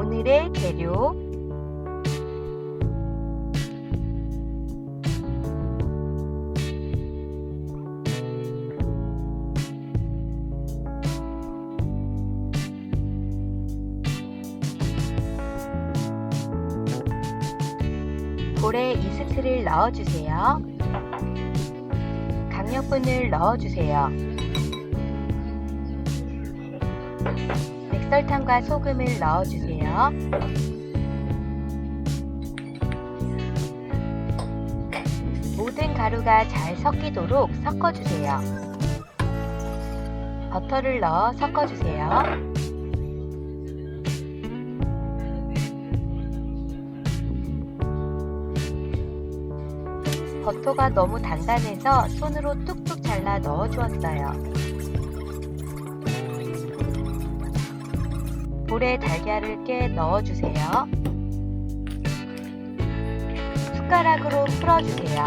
오늘의 재료 볼에 이스트를 넣어주세요. 강력분을 넣어주세요. 백설탕과 소금을 넣어주세요. 모든 가루가 잘 섞이도록 섞어주세요. 버터를 넣어 섞어주세요. 버터가 너무 단단해서 손으로 뚝뚝 잘라 넣어 주었어요. 볼에 달걀을 깨 넣어 주세요. 숟가락으로 풀어 주세요.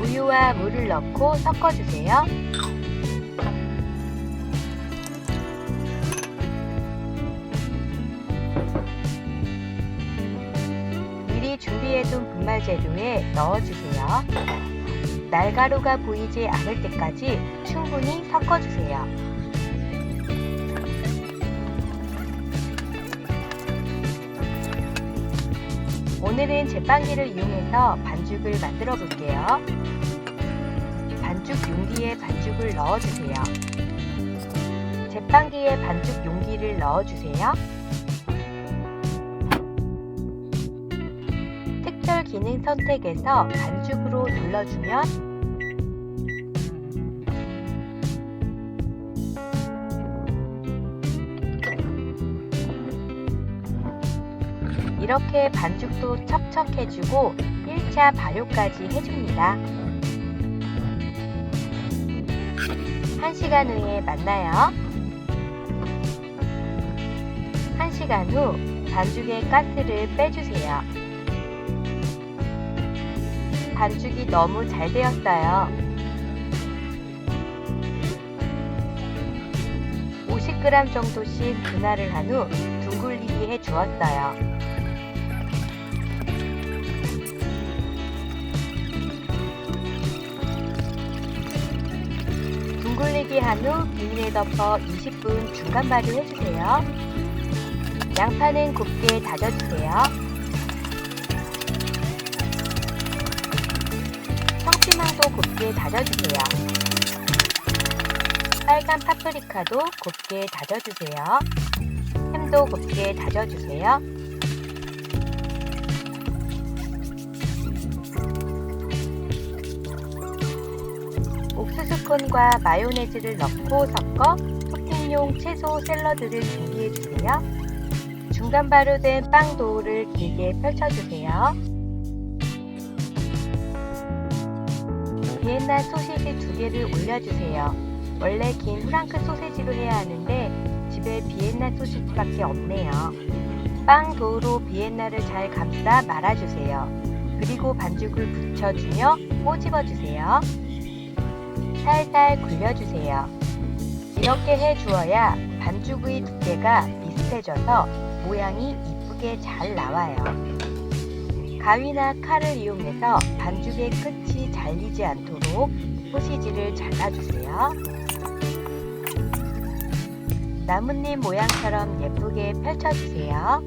우유와 물을 넣고 섞어 주세요. 분말 재료에 넣어주세요. 날가루가 보이지 않을 때까지 충분히 섞어주세요. 오늘은 제빵기를 이용해서 반죽을 만들어 볼게요. 반죽 용기에 반죽을 넣어주세요. 제빵기에 반죽 용기를 넣어주세요. 기능 선택에서 반죽으로 눌러주면 이렇게 반죽도 척척해주고 1차 발효까지 해줍니다. 1시간 후에 만나요. 1시간 후 반죽의 가스를 빼주세요. 반죽이 너무 잘 되었어요. 50g 정도씩 분할을 한 후 둥글리기 해 주었어요. 둥글리기 한 후 비닐에 덮어 20분 중간 발효 해주세요. 양파는 곱게 다져주세요. 청피망도 곱게 다져주세요. 빨간 파프리카도 곱게 다져주세요. 햄도 곱게 다져주세요. 옥수수콘과 마요네즈를 넣고 섞어 토핑용 채소 샐러드를 준비해주세요. 중간 발효된 빵 도우를 길게 펼쳐주세요. 비엔나 소시지 두 개를 올려주세요. 원래 긴 프랑크 소세지로 해야 하는데 집에 비엔나 소시지밖에 없네요. 빵 도우로 비엔나를 잘 감싸 말아주세요. 그리고 반죽을 붙여주며 꼬집어주세요. 살살 굴려주세요. 이렇게 해주어야 반죽의 두께가 비슷해져서 모양이 이쁘게 잘 나와요. 가위나 칼을 이용해서 반죽의 끝 이 잘리지 않도록 소시지를 잘라주세요. 나뭇잎 모양처럼 예쁘게 펼쳐주세요.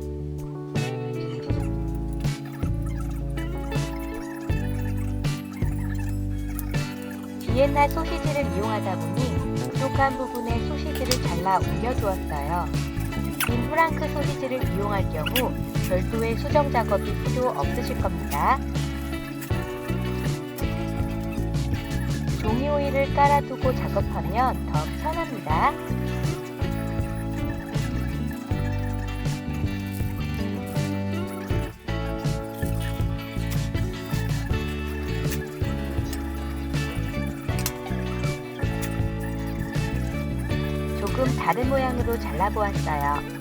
비엔나 소시지를 이용하다 보니 부족한 부분에 소시지를 잘라 옮겨두었어요. 빈 프랑크 소시지를 이용할 경우 별도의 수정 작업이 필요 없으실 겁니다. 오일을 깔아두고 작업하면 더 편합니다. 조금 다른 모양으로 잘라보았어요.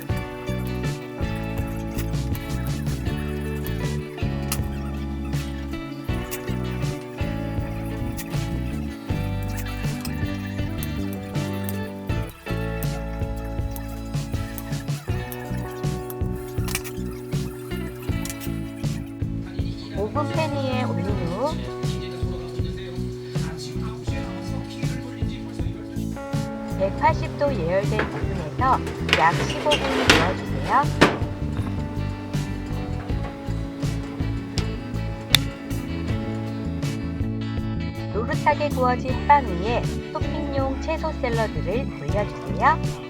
팬 위에 올린 후 180도 예열된 오븐에서 약 15분 구워주세요. 노릇하게 구워진 빵 위에 토핑용 채소 샐러드를 올려주세요.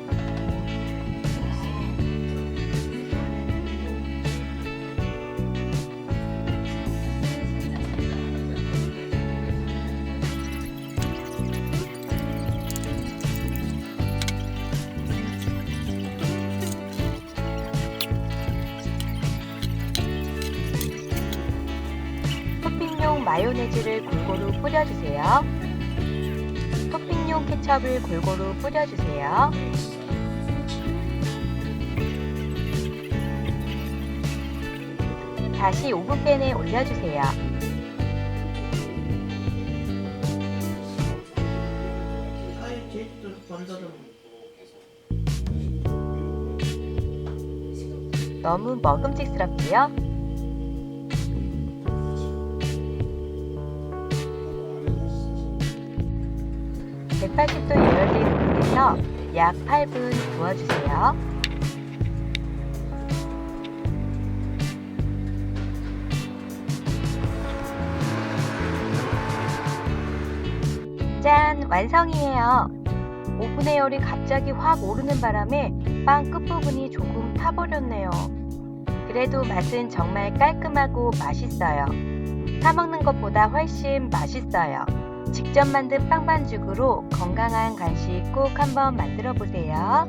마요네즈를 골고루 뿌려주세요. 토핑용 케첩을 골고루 뿌려주세요. 다시 오븐팬에 올려주세요. 너무 먹음직스럽지요? (180도) 예열된 오븐에서 약 (8분) 구워주세요. 짠! 완성이에요. 오븐의 열이 갑자기 확 오르는 바람에 빵 끝부분이 조금 타버렸네요. 그래도 맛은 정말 깔끔하고 맛있어요. 사먹는 것보다 훨씬 맛있어요. 직접 만든 빵 반죽으로 건강한 간식 꼭 한번 만들어 보세요.